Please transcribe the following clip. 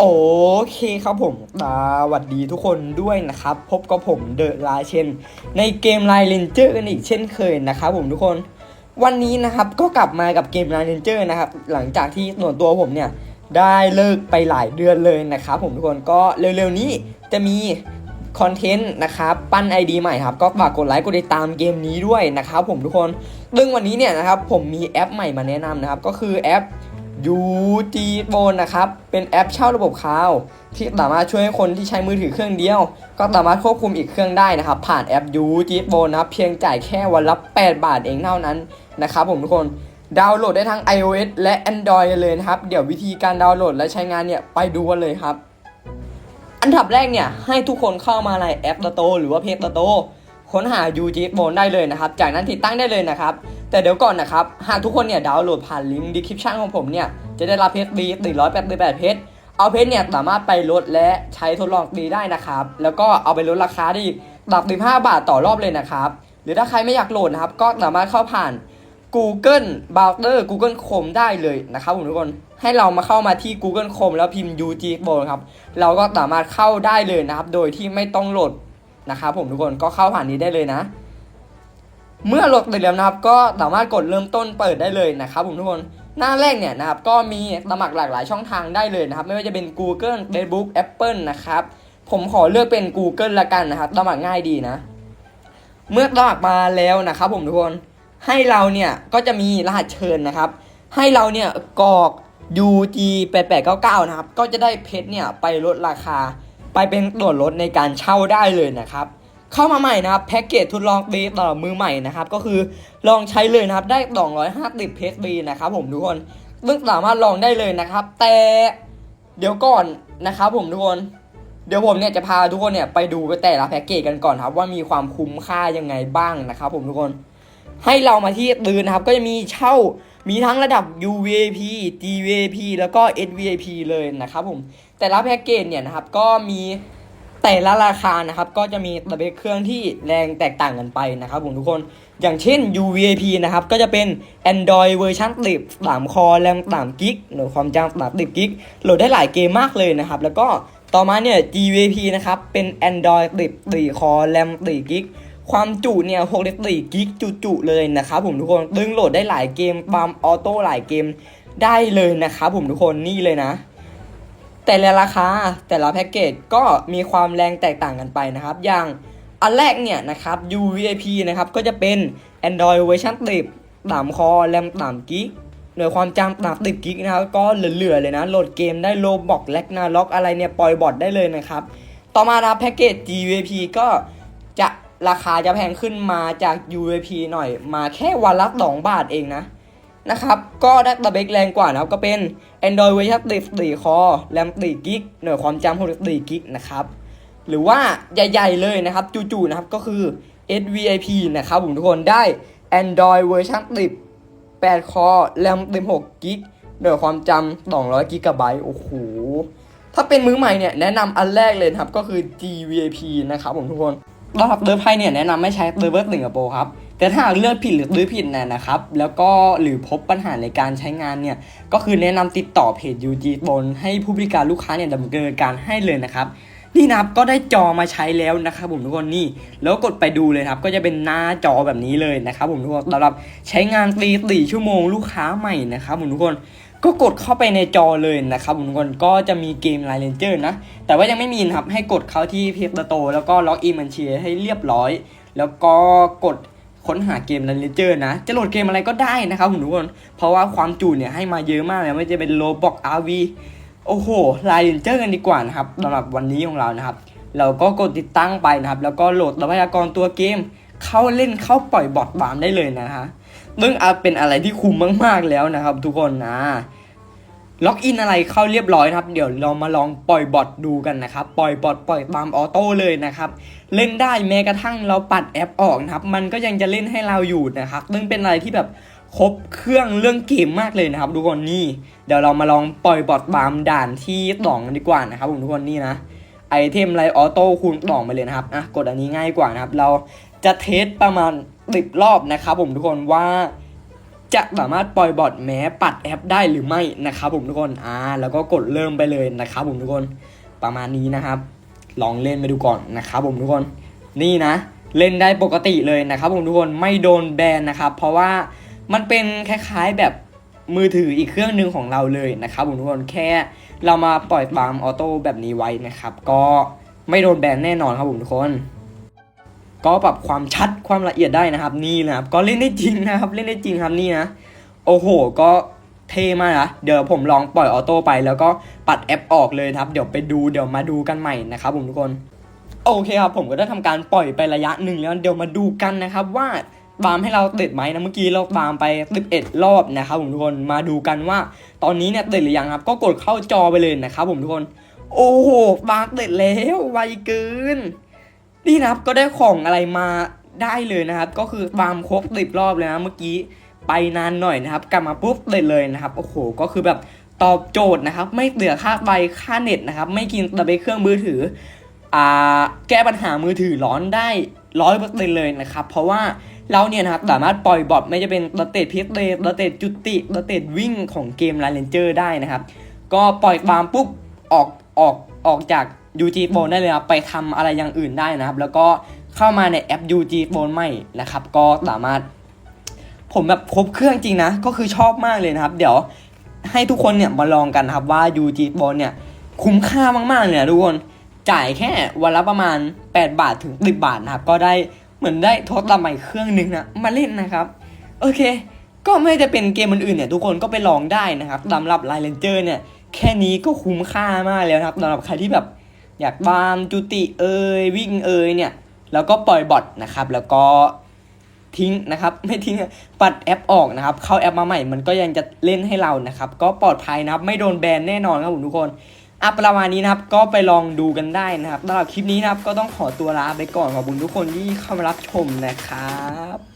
โอเคครับผมสวัสดีทุกคนด้วยนะครับ พบกับผมเดอะลาเชนในเกมไลน์เลนเจอร์กันอีกเช่นเคยนะครับผมทุกคน วันนี้นะครับก็กลับมากับเกมไลน์เลนเจอร์นะครับ หลังจากที่ส่วนตัวผมเนี่ยได้เลิกไปหลายเดือนเลยนะครับผมทุกคนก็เร็วๆนี้จะมีคอนเทนต์นะครับปั้น ID ใหม่ครับก็ฝากกดไลค์กดติดตามเกมนี้ด้วยนะครับผมทุกคนซึ่งวันนี้เนี่ยนะครับผมมีแอปใหม่มาแนะนำนะครับก็คือแอป UG Phone นะครับ เป็นแอปเช่าระบบคลาวที่สามารถช่วยให้คนที่ใช้มือถือเครื่องเดียว ก็สามารถควบคุมอีกเครื่องได้นะครับ ผ่านแอป UG Phone นะครับ เพียงจ่ายแค่วันละ 8 บาทเองเท่านั้นนะครับผมทุกคนดาวน์โหลดได้ทั้ง iOS และ Android เลยนะครับ เดี๋ยววิธีการดาวน์โหลดและใช้งานเนี่ยไปดูกันเลยครับ อันดับแรกเนี่ยให้ทุกคนเข้ามาในแอป Store หรือว่าเพจ Store ค้นหา UG Phone ได้เลยนะครับ จากนั้นติดตั้งได้เลยนะครับ แต่เดี๋ยวก่อนนะครับ หากทุกคนเนี่ยดาวน์โหลดผ่านลิงก์ description ของผมเนี่ย จะได้รับเพชรดี188เพชรเอาเพชรเนี่ยสามารถไปลดและใช้ทดลองฟรีได้นะครับ แล้วก็เอาไปลดราคาได้อีกหลัก15บาทต่อรอบเลยนะครับ หรือถ้าใครไม่อยากโหลดนะครับ ก็สามารถเข้าผ่าน Google Browser Google Chrome ได้เลยนะครับผมทุกคน ให้เรามาเข้ามาที่ Google Chrome แล้วพิมพ์ UG Phone ครับ เราก็สามารถเข้าได้เลยนะครับ โดยที่ไม่ต้องโหลดนะครับผมทุกคน ก็เข้าผ่านนี้ได้เลยนะ เมื่อโหลดเสร็จแล้วนะครับก็สามารถกดเริ่มต้นเปิดได้เลยนะครับผมทุกคนหน้าแรกเนี่ยนะครับก็มีสมัครหลากหลายช่องทางได้เลยนะครับ ไม่ว่าจะเป็น Google Facebook Apple นะครับผมขอเลือกเป็น Google ละกันนะครับสมัครง่ายดีนะ เมื่อสมัครมาแล้วนะครับผมทุกคนให้เราเนี่ยก็จะมีรหัสเชิญนะครับ ให้เราเนี่ยกรอก UG 8899นะครับก็จะได้เพชรเนี่ยไปลดราคา ไปเป็นส่วนลดในการเช่าได้เลยนะครับ เข้ามาใหม่นะครับแพ็กเกจทดลองฟรีต่อมือใหม่นะครับก็คือลองใช้เลยนะครับได้250เพชรฟรีนะครับผมทุกคนซึ่งสามารถลองได้เลยนะครับ แต่เดี๋ยวก่อนนะครับผมทุกคนเดี๋ยวผมเนี่ยจะพาทุกคนเนี่ยไปดูไปแต่ละแพ็กเกจกันก่อนครับว่ามีความคุ้มค่ายังไงบ้างนะครับผมทุกคนให้เรามาที่ตื่นนะครับก็จะมีเช่ามีทั้งระดับ UVP GVP แล้วก็ SVP เลยนะครับผมแต่ละแพ็กเกจเนี่ยนะครับก็มี แต่ละราคานะครับก็จะมีสเปคเครื่องที่แรงแตกต่างกันไปนะครับผมทุกคนอย่างเช่น UVP นะครับก็จะเป็น Android เวอร์ชัน10 3คอแรม3กิกหรือความจำ30กิกโหลดได้หลายเกมมากเลยนะครับ แล้วก็ต่อมาเนี่ย GVP นะครับเป็น Android 10 4คอแรม4กิกความจุเนี่ย64กิกจุๆเลยนะครับผมทุกคนดึงโหลดได้หลายเกมบามออโต้หลายเกมได้เลยนะครับผมทุกคนนี่เลยนะ แต่ละราคาแต่ละแพ็กเกจก็มีความแรงแตกต่างกันไปนะครับ อย่างอันแรกเนี่ยนะครับ UVIP นะครับก็จะเป็น Android เวอร์ชัน10 3คอแรม3กิกหน่วยความจำ30กิกนะครับก็เหลือๆเลยนะ โหลดเกมได้โลบอกแลกนาล็อกอะไรเนี่ยปล่อยบอทได้เลยนะครับ ต่อมานะครับแพ็กเกจ GVP ก็จะราคาจะแพงขึ้นมาจาก UVP หน่อยมาแค่วันละ2บาทเองนะ นะครับก็ได้ตะเบกแรงกว่านะครับก็เป็น Android เวอร์ชัน14คอแรม4กิกหน่วยความจำ64กิกนะครับหรือว่าใหญ่ๆเลยนะครับจู่ๆนะครับก็คือ SVIP นะครับผมทุกคนได้ Android เวอร์ชัน10 8คอแรม16กิกหน่วยความจำ200กิกะไบต์โอ้โหถ้าเป็นมือใหม่เนี่ยแนะนำอันแรกเลยครับก็คือ GVIP นะครับผมทุกคนรหัสเดิร์ฟไพ่เนี่ยแนะนำไม่ใช้เซิร์ฟเวอร์สิงคโปร์ครับ แต่ถ้าเลือกผิดหรือซื้อผิดนะนะครับ แล้วก็หรือพบปัญหาในการใช้งานเนี่ย ก็คือแนะนำติดต่อเพจ UG บนให้ผู้บริการลูกค้าเนี่ยดำเนินการให้เลยนะครับนี่นะครับก็ได้จอมาใช้แล้วนะครับผมทุกคนนี่แล้วกดไปดูเลยครับ ก็จะเป็นหน้าจอแบบนี้เลยนะครับผมทุกคนสำหรับใช้งานฟรีสี่ชั่วโมงลูกค้าใหม่นะครับผมทุกคนก็กดเข้าไปในจอเลยนะครับผมทุกคนก็จะมีเกมไลน์เลนเจอร์นะ แต่ว่ายังไม่มีนะครับให้กดเข้าที่เพจโต แล้วก็ล็อกอินบัญชีให้เรียบร้อย แล้วก็กด ค้นหาเกมแลนเจอร์นะ จะโหลดเกมอะไรก็ได้นะครับผมทุกคน เพราะว่าความจุเนี่ยให้มาเยอะมากเลยไม่ว่าจะเป็นโลบอกอาร์วีโอ้โหไลน์เลนเจอร์กันดีกว่านะครับสำหรับวันนี้ของเรานะครับ เราก็กดติดตั้งไปนะครับ แล้วก็โหลดทรัพยากรตัวเกม เข้าเล่นเข้าปล่อยบอทบามได้เลยนะฮะซึ่งอาเป็นอะไรที่คุ้มมากๆแล้วนะครับ ทุกคนนะ ล็อกอินอะไรเข้าเรียบร้อยนะครับเดี๋ยวเรามาลองปล่อยบอทดูกันนะครับปล่อยบอทปล่อยตามออโต้เลยนะครับเล่นได้แม้กระทั่งเราปัดแอปออกนะครับมันก็ยังจะเล่นให้เราอยู่นะครับซึ่งเป็นอะไรที่แบบครบเครื่องเรื่องเกมมากเลยนะครับทุกคนนี่เดี๋ยวเรามาลองปล่อยบอทบามด่านที่สองกันดีกว่านะครับผมทุกคนนี่นะไอเทมไลออโต้คูณสองไปเลยนะครับอะกดอันนี้ง่ายกว่านะครับเราจะเทสประมาณสิบรอบนะครับผมทุกคนว่า จะสามารถปล่อยบอทแม้ปัดแอปได้หรือไม่นะครับผมทุกคนอ่าแล้วก็กดเริ่มไปเลยนะครับผมทุกคนประมาณนี้นะครับ ลองเล่นไปดูก่อนนะครับผมทุกคน นี่นะ เล่นได้ปกติเลยนะครับผมทุกคนไม่โดนแบนนะครับ เพราะว่ามันเป็นคล้ายๆแบบมือถืออีกเครื่องหนึ่งของเราเลยนะครับผมทุกคนแค่เรามาปล่อยบาร์มออโต้แบบนี้ไว้นะครับ ก็ไม่โดนแบนแน่นอนครับผมทุกคน ก็ปรับความชัดความละเอียดได้นะครับ นี่นะครับ ก็เล่นได้จริงนะครับ เล่นได้จริงครับนี่นะ โอ้โห ก็เท่มากนะ เดี๋ยวผมลองปล่อยออโต้ไป แล้วก็ปัดแอปออกเลยครับ เดี๋ยวไปดูเดี๋ยวมาดูกันใหม่นะครับผมทุกคน โอเคครับ ผมก็ได้ทำการปล่อยไประยะหนึ่งแล้วเดี๋ยวมาดูกันนะครับ ว่าบาร์มให้เราเด็ดไหมนะเมื่อกี้เราบาร์มไป11รอบนะครับผมทุกคนมาดูกันว่า ตอนนี้เนี่ยเด็ดหรือยังครับ ก็กดเข้าจอไปเลยนะครับผมทุกคน โอ้โหบาร์มเด็ดแล้วไวเกิน นี่นะครับก็ได้ของอะไรมาได้เลยนะครับ ก็คือบาร์มครบสิบรอบเลยนะเมื่อกี้ไปนานหน่อยนะครับ กลับมาปุ๊บเด็ดเลยนะครับโอ้โหก็คือแบบตอบโจทย์นะครับ ไม่เสียค่าไฟค่าเน็ตนะครับ ไม่กินตะเบเครื่องมือถืออ่าแก้ปัญหามือถือร้อนได้ร้อยเปอร์เซ็นต์เลยนะครับ เพราะว่าเราเนี่ยนะครับสามารถปล่อยบอทไม่จะเป็นสเตตพิเศษสเตตจุติสเตตวิ่งของเกมลเลนเจอร์ได้นะครับ ก็ปล่อยบามปุ๊บออกออกออกจาก UG Phone ได้เลยครับไปทำอะไรอย่างอื่นได้นะครับ แล้วก็เข้ามาในแอป UG Phone ใหม่นะครับ ก็สามารถ ผมแบบครบเครื่องจริงนะ ก็คือชอบมากเลยนะครับ เดี๋ยวให้ทุกคนเนี่ยมาลองกันนะครับว่า UG Phone เนี่ยคุ้มค่ามากๆเลยนะทุกคน จ่ายแค่วันละประมาณ 8 บาทถึง 10 บาทนะครับ ก็ได้เหมือนได้ทดลองใหม่เครื่องหนึงนะมาเล่นนะครับโอเค ก็ไม่จะเป็นเกมอื่นๆเนี่ยทุกคนก็ไปลองได้นะครับสำหรับ l ล n เจอร์เนี่ยแค่นี้ก็คุ้มค่ามากแล้วนะครับสำหรับใครที่แบบ อยากบามจุติเอยวิ่งเอยเนี่ยแล้วก็ปล่อยบอทนะครับ แล้วก็ทิ้งนะครับ ไม่ทิ้งปัดแอปออกนะครับ เข้าแอปมาใหม่มันก็ยังจะเล่นให้เรานะครับ ก็ปลอดภัยนะครับ ไม่โดนแบนแน่นอนครับผมทุกคนอะประมาณนี้นะครับ ก็ไปลองดูกันได้นะครับสำหรับคลิปนี้นะครับ ก็ต้องขอตัวลาไปก่อนขอบคุณทุกคนที่เข้ามารับชมนะครับ